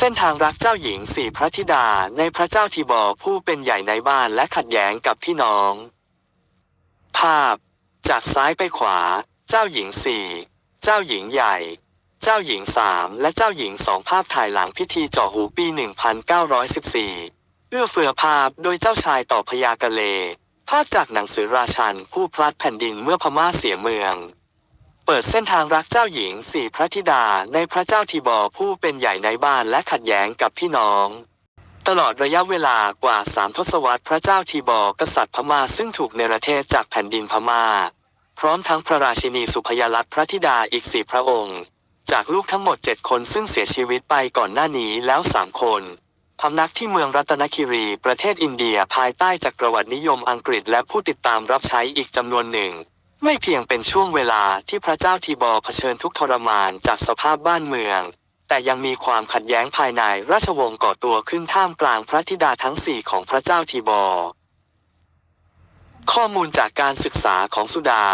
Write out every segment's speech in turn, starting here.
เส้นทางรักเจ้าหญิงสี่พระธิดาในพระเจ้าทีบอผู้เป็นใหญ่ในบ้านและขัดแย้งกับพี่น้อง ภาพ จากซ้ายไปขวา เจ้าหญิงสี่เจ้าหญิงใหญ่ เจ้าหญิงสามและเจ้าหญิงสองภาพถ่ายหลังพิธีเจาะหูปี 1914 เอื้อเฟือภาพโดยเจ้าชายต่อพญากะเล ภาพจากหนังสือราชันผู้พลัดแผ่นดินเมื่อพม่าเสียเมือง เปิดเส้นทางรักเจ้าหญิงสี่พระธิดาในพระเจ้าทีบอผู้เป็นใหญ่ในบ้านและขัดแย้งกับพี่น้องตลอดระยะเวลากว่าสามทศวรรษพระเจ้าทีบอกษัตริย์พม่าซึ่งถูกเนรเทศจากแผ่นดินพม่า พร้อมทั้งพระราชินีสุพยาลัตพระธิดาอีกสี่พระองค์ จากลูกทั้งหมดเจ็ดคนซึ่งเสียชีวิตไปก่อนหน้านี้แล้วสามคนพำนักที่เมืองรัตนคิรีประเทศอินเดียภายใต้จักรวรรดินิยมอังกฤษและผู้ติดตามรับใช้อีกจำนวนหนึ่ง ไม่เพียงเป็นช่วงเวลาที่พระเจ้าทีบอรเผชิญทุกทรมานจากสภาพบ้านเมือง แต่ยังมีความขัดแย้งภายในราชวงศ์ก่อตัวขึ้นท่ามกลางพระธิดาทั้งสี่ของพระเจ้าทีบอรข้อมูลจากการศึกษาของสุดา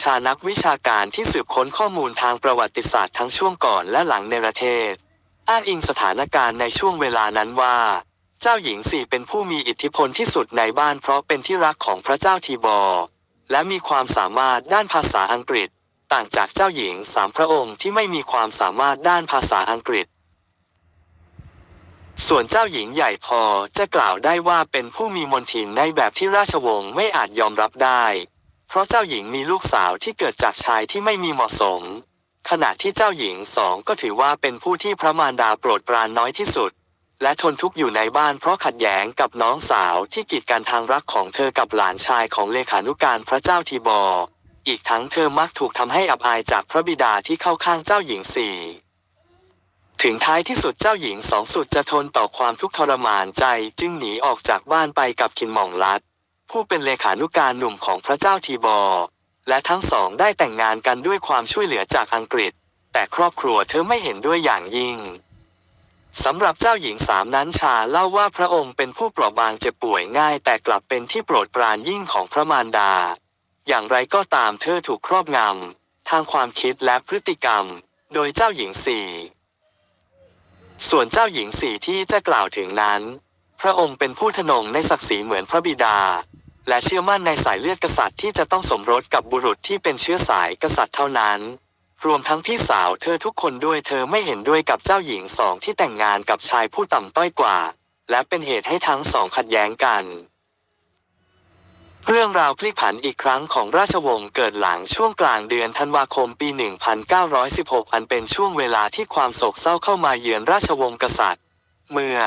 ชานักวิชาการที่สืบค้นข้อมูลทางประวัติศาสตร์ทั้งช่วงก่อนและหลังในประเทศ อ้างอิงสถานการณ์ในช่วงเวลานั้นว่า เจ้าหญิงสี่เป็นผู้มีอิทธิพลที่สุดในบ้านเพราะเป็นที่รักของพระเจ้าทีบอร์ และมีความสามารถด้านภาษาอังกฤษ ต่างจากเจ้าหญิงสามพระองค์ที่ไม่มีความสามารถด้านภาษาอังกฤษ ส่วนเจ้าหญิงใหญ่พอจะกล่าวได้ว่าเป็นผู้มีมนทินในแบบที่ราชวงศ์ไม่อาจยอมรับได้ เพราะเจ้าหญิงมีลูกสาวที่เกิดจากชายที่ไม่มีเหมาะสม ขณะที่เจ้าหญิงสองก็ถือว่าเป็นผู้ที่พระมารดาโปรดปรานน้อยที่สุด และทนทุกข์อยู่ในบ้านเพราะขัดแย้งกับน้องสาวที่กีดกันทางรักของเธอกับหลานชายของเลขานุการพระเจ้าทีบอร์อีกทั้งเธอมักถูกทำให้อับอายจากพระบิดาที่เข้าข้างเจ้าหญิงสี่ถึงท้ายที่สุดเจ้าหญิงสองสุดจะทนต่อความทุกข์ทรมานใจจึงหนีออกจากบ้านไปกับคินหม่องลัด ผู้เป็นเลขานุการหนุ่มของพระเจ้าทีบอร์และทั้งสองได้แต่งงานกันด้วยความช่วยเหลือจากอังกฤษ แต่ครอบครัวเธอไม่เห็นด้วยอย่างยิ่ง สำหรับเจ้าหญิงสามนั้นชาเล่าว่าพระองค์เป็นผู้เปราะบางเจ็บป่วยง่าย แต่กลับเป็นที่โปรดปรานยิ่งของพระมารดา อย่างไรก็ตามเธอถูกครอบงำทางความคิดและพฤติกรรม โดยเจ้าหญิงสี่ส่วนเจ้าหญิงสี่ที่จะกล่าวถึงนั้น พระองค์เป็นผู้ทนงในศักดิ์ศรีเหมือนพระบิดา และเชื่อมั่นในสายเลือดกษัตริย์ที่จะต้องสมรสกับบุรุษที่เป็นเชื้อสายกษัตริย์เท่านั้น รวมทั้งพี่สาวเธอทุกคนด้วยเธอไม่เห็นด้วยกับเจ้าหญิงสองที่แต่งงานกับชายผู้ต่ำต้อยกว่า และเป็นเหตุให้ทั้งสองขัดแย้งกัน เรื่องราวพลิกผันอีกครั้งของราชวงศ์เกิดหลังช่วงกลางเดือนธันวาคมปี 1916 อันเป็นช่วงเวลาที่ความโศกเศร้าเข้ามาเยือนราชวงศ์กษัตริย์ เมื่อ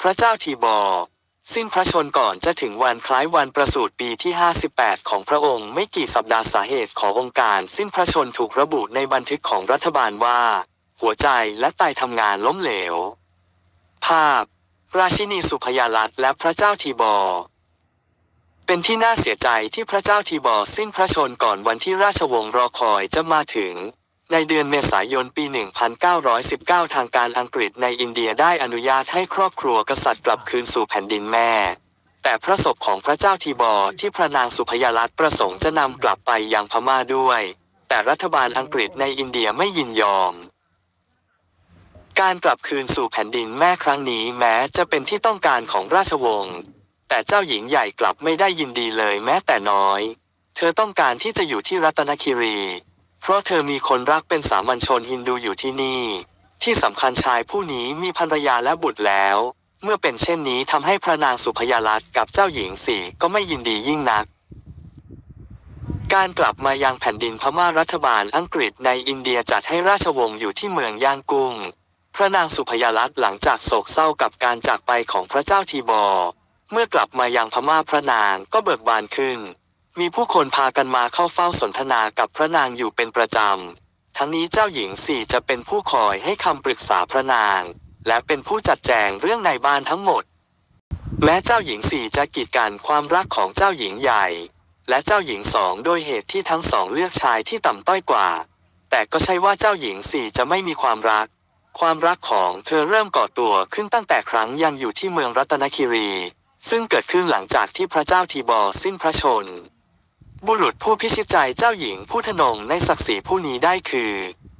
พระเจ้าทีบอร์ สิ้นพระชนก่อนจะถึงวันคล้ายวันประสูติปีที่ 58 ของพระองค์ไม่กี่สัปดาห์สาเหตุขององค์การสิ้นพระชนถูกระบุในบันทึกของรัฐบาลว่า หัวใจและไตทำงานล้มเหลว ภาพ ราชินีสุพยาลัตและพระเจ้าทีบอเป็นที่น่าเสียใจที่พระเจ้าทีบอสิ้นพระชนก่อนวันที่ราชวงศ์รอคอยจะมาถึง ในเดือนเมษายนปี 1919 ทางการอังกฤษในอินเดียได้อนุญาตให้ครอบครัวกษัตริย์กลับคืนสู่แผ่นดินแม่ แต่พระศพของพระเจ้าทีบอร์ที่พระนางสุพยาลัตประสงค์จะนำกลับไปยังพม่าด้วย แต่รัฐบาลอังกฤษในอินเดียไม่ยินยอม การกลับคืนสู่แผ่นดินแม่ครั้งนี้แม้จะเป็นที่ต้องการของราชวงศ์แต่เจ้าหญิงใหญ่กลับไม่ได้ยินดีเลยแม้แต่น้อย เธอต้องการที่จะอยู่ที่รัตนคิรี เพราะเธอมีคนรักเป็นสามัญชนฮินดูอยู่ที่นี่ ที่สำคัญชายผู้นี้มีภรรยาและบุตรแล้ว เมื่อเป็นเช่นนี้ทำให้พระนางสุพยาลัตกับเจ้าหญิงสี่ก็ไม่ยินดียิ่งนัก การกลับมายังแผ่นดินพม่ารัฐบาลอังกฤษในอินเดียจัดให้ราชวงศ์อยู่ที่เมืองย่างกุ้ง พระนางสุพยาลัตหลังจากโศกเศร้ากับการจากไปของพระเจ้าทีบอร์เมื่อกลับมายังพม่าพระนางก็เบิกบานขึ้น มีผู้คนพากันมาเข้าเฝ้าสนทนากับพระนางอยู่เป็นประจำ ทั้งนี้เจ้าหญิงสี่จะเป็นผู้คอยให้คำปรึกษาพระนาง และเป็นผู้จัดแจงเรื่องในบ้านทั้งหมด แม้เจ้าหญิงสี่จะกีดกันความรักของเจ้าหญิงใหญ่ และเจ้าหญิงสองโดยเหตุที่ทั้งสองเลือกชายที่ต่ำต้อยกว่า แต่ก็ใช่ว่าเจ้าหญิงสี่จะไม่มีความรัก ความรักของเธอเริ่มก่อตัวขึ้นตั้งแต่ครั้งยังอยู่ที่เมืองรัตนคิรี ซึ่งเกิดขึ้นหลังจากที่พระเจ้าทีบอสิ้นพระชน บุรุษผู้พิชิตใจเจ้าหญิงผู้ทนงในศักดิ์ศรีผู้นี้ได้คือ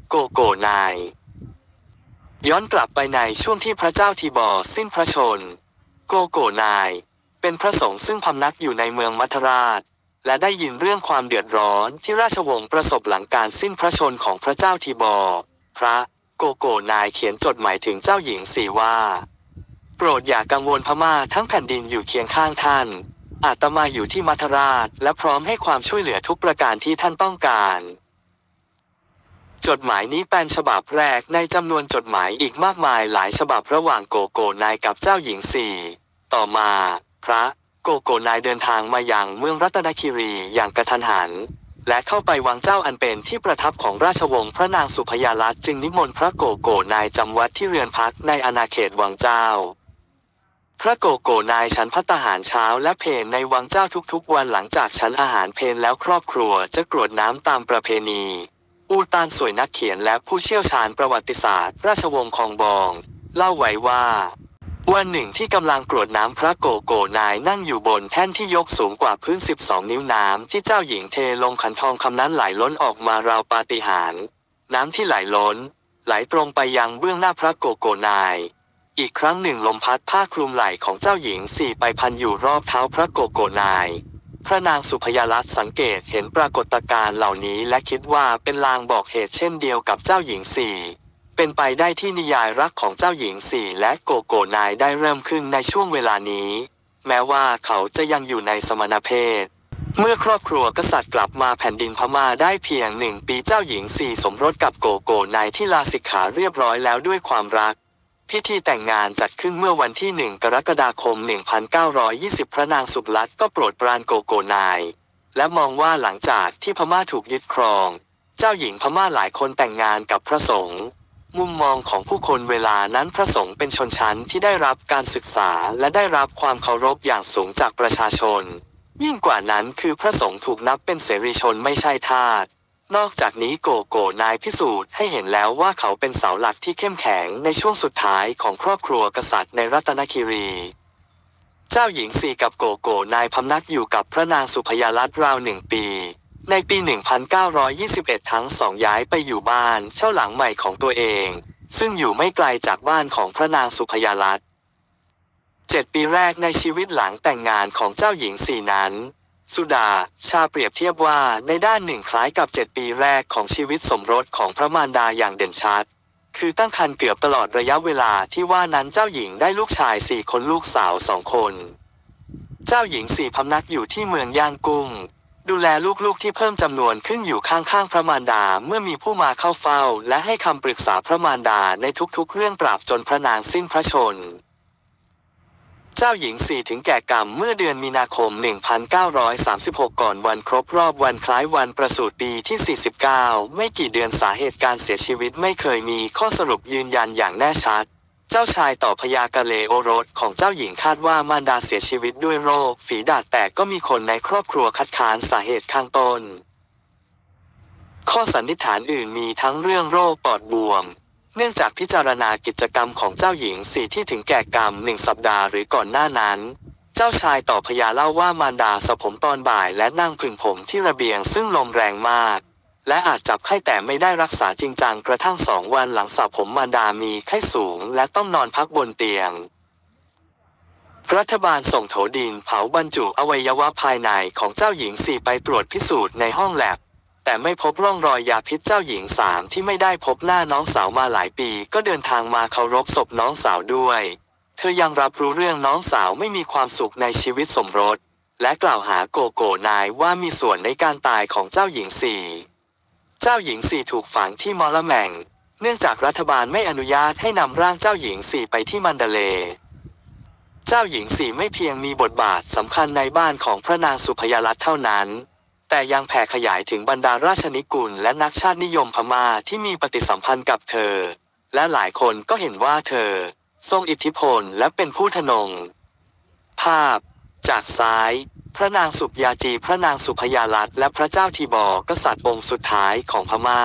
โกโกนาย ย้อนกลับไปในช่วงที่พระเจ้าทีบอสิ้นพระชน โกโกนาย เป็นพระสงฆ์ซึ่งพำนักอยู่ในเมืองมัทราช และได้ยินเรื่องความเดือดร้อนที่ราชวงศ์ประสบหลังการสิ้นพระชนของพระเจ้าทีบอ พระโกโกนายเขียนจดหมายถึงเจ้าหญิงสีว่า โปรดอย่ากังวลพม่าทั้งแผ่นดินอยู่เคียงข้างท่าน อาตมาอยู่ที่มัทราช และพร้อมให้ความช่วยเหลือทุกประการที่ท่านต้องการ จดหมายนี้เป็นฉบับแรกในจำนวนจดหมายอีกมากมายหลายฉบับระหว่างโกโกนายกับเจ้าหญิงสี่ต่อมา พระโกโกนายเดินทางมายังเมืองรัตนคิรีอย่างกระทันหัน และเข้าไปวังเจ้าอันเป็นที่ประทับของราชวงศ์พระนางสุพยาลัตจึงนิมนต์พระโกโกนายจำวัดที่เรือนพักในอาณาเขตวังเจ้า พระโกโกนายฉันพัตาหารเช้าและเพลในวังเจ้าทุกๆ วันหลังจากฉันอาหารเพลแล้วครอบครัวจะกรวดน้ำตามประเพณี อูตานสวยนักเขียนและผู้เชี่ยวชาญประวัติศาสตร์ ราชวงศ์คองบอง เล่าไว้ว่า วันหนึ่งที่กำลังกรวดน้ำพระโกโกนายนั่งอยู่บนแท่นที่ยกสูงกว่าพื้น 12 นิ้วน้ำที่เจ้าหญิงเทลงขันทองคำนั้นไหลล้นออกมาราวปาฏิหาริย์น้ำที่ไหลล้น ไหลตรงไปยังเบื้องหน้าพระโกโกนาย อีกครั้งหนึ่งลมพัดผ้าคลุมไหล่ของเจ้าหญิงสี่ไปพันอยู่รอบเท้าพระโกโกนาย พระนางสุพยาลัตน์สังเกตเห็นปรากฏการณ์เหล่านี้และคิดว่าเป็นลางบอกเหตุเช่นเดียวกับเจ้าหญิงสี่เป็นไปได้ที่นิยายรักของเจ้าหญิงสี่และโกโกนายได้เริ่มขึ้นในช่วงเวลานี้ แม้ว่าเขาจะยังอยู่ในสมณเพศ เมื่อครอบครัวกษัตริย์กลับมาแผ่นดินพม่าได้เพียงหนึ่งปีเจ้าหญิงสี่สมรสกับโกโกนายที่ลาสิกขาเรียบร้อยแล้วด้วยความรัก พิธีแต่งงานจัดขึ้นเมื่อวันที่ 1 กรกฎาคม 1920 พระนางสุบลัดก็โปรดปรานโกโกนาย และมองว่าหลังจากที่พม่าถูกยึดครอง เจ้าหญิงพม่าหลายคนแต่งงานกับพระสงฆ์มุมมองของผู้คนเวลานั้นพระสงฆ์เป็นชนชั้นที่ได้รับการศึกษาและได้รับความเคารพอย่างสูงจากประชาชน ยิ่งกว่านั้นคือพระสงฆ์ถูกนับเป็นเสรีชนไม่ใช่ทาส นอกจากนี้โกโก้นายพิสูจน์ให้เห็นแล้วว่าเขาเป็นเสาหลักที่เข้มแข็งในช่วงสุดท้ายของครอบครัวกษัตริย์ในรัตนคิรี เจ้าหญิงสีกับโกโก้นายพำนักอยู่กับพระนางสุพยาลัตราวหนึ่งปี ในปี 1921 ทั้งสองย้ายไปอยู่บ้านเช่าหลังใหม่ของตัวเอง ซึ่งอยู่ไม่ไกลจากบ้านของพระนางสุพยาลัตเจ็ดปีแรกในชีวิตหลังแต่งงานของเจ้าหญิงสี่นั้น สุดา ชาเปรียบเทียบว่าในด้านหนึ่งคล้ายกับเจ็ดปีแรกของชีวิตสมรสของพระมารดาอย่างเด่นชัด คือตั้งครรภ์เกือบตลอดระยะเวลาที่ว่านั้นเจ้าหญิงได้ลูกชายสี่คนลูกสาวสองคน เจ้าหญิงสี่พำนักอยู่ที่เมืองย่างกุ้ง ดูแลลูกๆที่เพิ่มจำนวนขึ้นอยู่ข้างๆพระมารดาเมื่อมีผู้มาเข้าเฝ้า และให้คำปรึกษาพระมารดาในทุกๆ เรื่องตราบจนพระนางสิ้นพระชน เจ้าหญิงสี่ถึงแก่กรรมเมื่อเดือนมีนาคม 1936 ก่อนวันครบรอบวันคล้ายวันประสูติปีที่ 49 ไม่กี่เดือนสาเหตุการเสียชีวิตไม่เคยมีข้อสรุปยืนยันอย่างแน่ชัด เจ้าชายต่อพยากะเลโอรสของเจ้าหญิงคาดว่ามารดาเสียชีวิตด้วยโรค ฝีดาษแต่ก็มีคนในครอบครัวคัดค้านสาเหตุข้างต้น ข้อสันนิษฐานอื่นมีทั้งเรื่องโรคปอดบวม เนื่องจากพิจารณากิจกรรมของเจ้าหญิงสี่ที่ถึงแก่กรรมหนึ่งสัปดาห์หรือก่อนหน้านั้น เจ้าชายต่อพยาเล่าว่ามารดาสระผมตอนบ่ายและนั่งผึ่งผมที่ระเบียงซึ่งลมแรงมาก และอาจจับไข้แต่ไม่ได้รักษาจริงจังกระทั่งสองวันหลังสระผมมารดามีไข้สูงและต้องนอนพักบนเตียงรัฐบาลส่งโถดินเผาบรรจุอวัยวะภายในของเจ้าหญิงสี่ไปตรวจพิสูจน์ในห้องแลบ แต่ไม่พบร่องรอยยาพิษเจ้าหญิงสามที่ไม่ได้พบหน้าน้องสาวมาหลายปี ก็เดินทางมาเคารพศพน้องสาวด้วย เธอยังรับรู้เรื่องน้องสาวไม่มีความสุขในชีวิตสมรส และกล่าวหาโกโกนายว่ามีส่วนในการตายของเจ้าหญิงสี่เจ้าหญิงสี่ถูกฝังที่มอลแมงเนื่องจากรัฐบาลไม่อนุญาตให้นำร่างเจ้าหญิงสี่ไปที่มันเดเล เจ้าหญิงสี่ไม่เพียงมีบทบาทสำคัญในบ้านของพระนางสุพยาลัตเท่านั้น แต่ยังแผ่ขยายถึงบรรดาราชนิกุลและนักชาตินิยมพม่าที่มีปฏิสัมพันธ์กับเธอ และหลายคนก็เห็นว่าเธอ ทรงอิทธิพลและเป็นผู้ทนง ภาพ จากซ้าย พระนางสุปยาจี พระนางสุพยาลัตและพระเจ้าทีบอกษัตริย์องค์สุดท้ายของพม่า